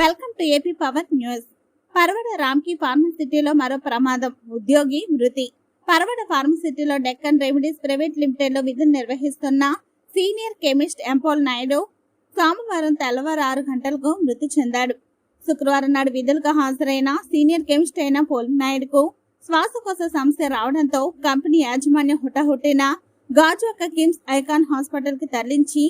Welcome to AP power news. Paravada Ramky ఫార్మసిటీలో మరో ప్రమాదం. ఉద్యోగి మృతి. పరవడ ఫార్మసిటీలో డెక్కన్ రెమెడీస్ ప్రైవేట్ లిమిటెడ్లో విధులు నిర్వహిస్తున్న సీనియర్ కెమిస్ట్ ఎంపోల్ నాయుడు సోమవారం తెల్లవారు ఆరు గంటలకు మృతి చెందాడు. శుక్రవారం నాడు విధులకు హాజరైన సీనియర్ కెమిస్ట్ అయిన పోల్ నాయుడుకు శ్వాసకోశ సమస్య రావడంతో కంపెనీ యాజమాన్యం హుటాహుటిన గాజువాక కిమ్స్ ఐకాన్ హాస్పిటల్కి తరలించి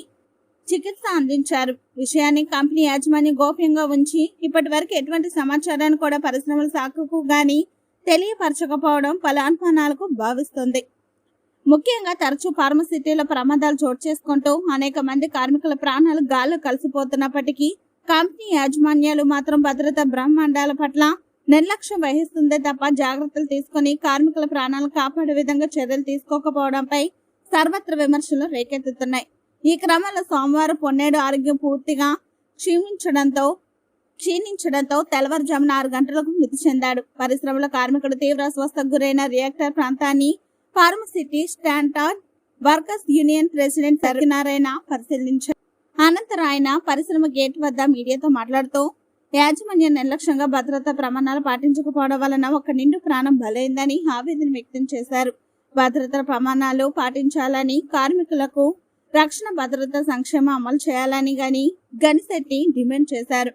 చికిత్స అందించారు. విషయాన్ని కంపెనీ యాజమాన్యం గోప్యంగా ఉంచి ఇప్పటి వరకు ఎటువంటి సమాచారాన్ని కూడా పరిశ్రమల శాఖకు గాని తెలియపరచకపోవడం పలు అనుమానాలకు భావిస్తుంది. ముఖ్యంగా తరచూ ఫార్మసిటీలో ప్రమాదాలు చోటు చేసుకుంటూ అనేక మంది కార్మికుల ప్రాణాలు గాల్లో కలిసిపోతున్నప్పటికీ కంపెనీ యాజమాన్యాలు మాత్రం భద్రత బ్రహ్మాండాల పట్ల నిర్లక్ష్యం వహిస్తుందే తప్ప జాగ్రత్తలు తీసుకుని కార్మికుల ప్రాణాలు కాపాడే విధంగా చర్యలు తీసుకోకపోవడంపై సర్వత్ర విమర్శలు రేకెత్తుతున్నాయి. ఈ క్రమంలో సోమవారం పొన్నేడు ఆరోగ్యం పూర్తిగా క్షీణించడంతో క్షీణించడంతో తెల్లవారుజామున ఆరు గంటలకు మృతి చెందాడు. పరిశ్రమల కార్మికుడు తీవ్ర అస్వస్థకు గురైన రియాక్టర్ ప్రాంతాన్ని pharma city standard workers union president Satyanarayana పరిశీలించారు. అనంతరం ఆయన పరిశ్రమ గేట్ వద్ద మీడియాతో మాట్లాడుతూ యాజమాన్యం నిర్లక్ష్యంగా భద్రతా ప్రమాణాలు పాటించకపోవడం వలన ఒక నిండు ప్రాణం బలైందని ఆవేదన వ్యక్తం చేశారు. భద్రతా ప్రమాణాలు పాటించాలని కార్మికులకు రక్షణ భద్రత సంక్షేమం అమలు చేయాలని గాని గనిశెట్టి డిమాండ్ చేశారు.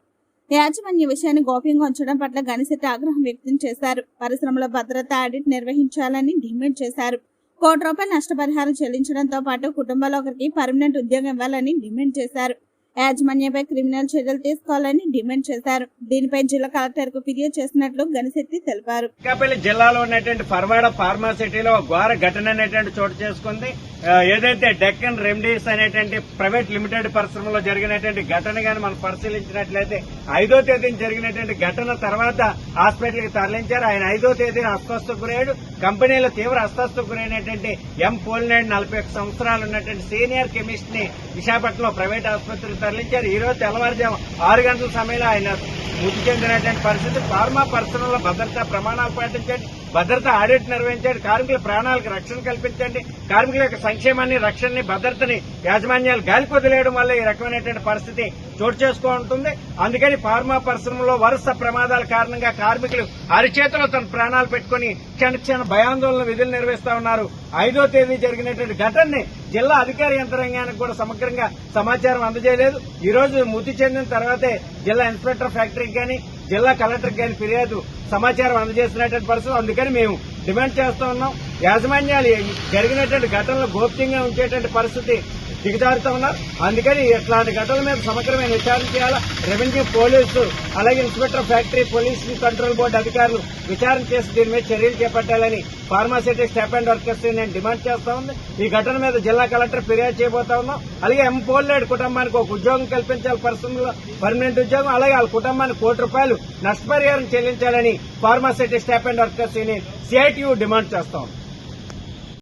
యాజమాన్య విషయాన్ని గోప్యంగా ఉంచడం పట్ల గనిశెట్టి ఆగ్రహం వ్యక్తం చేశారు. పరిశ్రమల భద్రత ఆడిట్ నిర్వహించాలని డిమాండ్ చేశారు. కోటి రూపాయల నష్టపరిహారం చెల్లించడంతో పాటు కుటుంబాల ఒకరికి పర్మనెంట్ ఉద్యోగం ఇవ్వాలని డిమాండ్ చేశారు. యాజమాన్యంపై క్రిమినల్ చర్యలు తీసుకోవాలని డిమాండ్ చేశారు. దీనిపై జిల్లా కలెక్టర్కు ఫిర్యాదు చేసినట్లు గణశెట్టి తెలిపారు. అనకాపల్లి జిల్లాలో ఉన్నటువంటి ఫర్వాడ ఫార్మాసిటీలో ఘోర ఘటన అనేటువంటి చోటు చేసుకుంది. ఏదైతే డెక్కన్ రెమెడీస్ అనేటువంటి ప్రైవేట్ లిమిటెడ్ పరిశ్రమలో జరిగినటువంటి ఘటన గాని మనం పరిశీలించినట్లయితే ఐదో తేదీన జరిగినటువంటి ఘటన తర్వాత హాస్పిటల్కి తరలించారు. ఆయన ఐదో తేదీన అస్వస్థకు గురయ్యాడు. కంపెనీలో తీవ్ర అస్వస్థకు గురైనటువంటి ఎం పోలినాయుడు నలభై సంవత్సరాలు ఉన్నటువంటి సీనియర్ కెమిస్ట్ని విశాఖపట్నంలో ప్రైవేట్ ఆసుపత్రికి తరలించారు. ఈ రోజు తెల్లవారుజాము ఆరు గంటల సమయంలో ఆయన మృతి చెందినటువంటి పరిస్థితి. ఫార్మా పరిశ్రమలో భద్రతా ప్రమాణాలు పాటించండి. భద్రత ఆడిట్ నిర్వహించండి. కార్మికుల ప్రాణాలకు రక్షణ కల్పించండి. కార్మికుల యొక్క సంక్షేమాన్ని రక్షణని భద్రతని యాజమాన్యాలు గాలికి వదిలేయడం వల్ల ఈ రకమైనటువంటి పరిస్థితి చోటు చేసుకుంటుంది అందుకని ఫార్మా పరిశ్రమలో వరుస ప్రమాదాల కారణంగా కార్మికులు అరిచేతలో తన ప్రాణాలు పెట్టుకుని క్షణ క్షణ భయాందోళన విధులు నిర్వహిస్తా ఉన్నారు. ఐదో తేదీ జరిగినటువంటి ఘటనని జిల్లా అధికార యంత్రాంగానికి కూడా సమగ్రంగా సమాచారం అందజేయలేదు. ఈ రోజు మృతి చెందిన తర్వాతే జిల్లా ఇన్స్పెక్టర్ ఫ్యాక్టరీకి కానీ జిల్లా కలెక్టర్ కానీ ఫిర్యాదు సమాచారం అందజేసినటువంటి పరిస్థితి అందుకని మేము డిమాండ్ చేస్తూ ఉన్నాం. యాజమాన్యాలు జరిగినటువంటి ఘటనలు గోప్యంగా ఉంచేటువంటి పరిస్థితి దిగజారుతా ఉన్నారు. అందుకని ఇట్లాంటి ఘటనల మీద సమగ్రమైన విచారణ చేయాలా? రెవెన్యూ పోలీసు అలాగే inspector factory police control board అధికారులు విచారణ చేసి దీని మీద చర్యలు చేపట్టాలని pharma city staff and workers నేను డిమాండ్ చేస్తా ఉంది. ఈ ఘటన మీద జిల్లా కలెక్టర్ ఫిర్యాదు చేయబోతా ఉన్నాం. అలాగే ఎం పోలేడు కుటుంబానికి ఒక ఉద్యోగం కల్పించాలి. పర్సనల్ పర్మనెంట్ ఉద్యోగం. అలాగే వాళ్ళ కుటుంబానికి కోటి రూపాయలు నష్టపరిహారం చెల్లించాలని pharma city staff and workers union CITU demand చేస్తా ఉంది.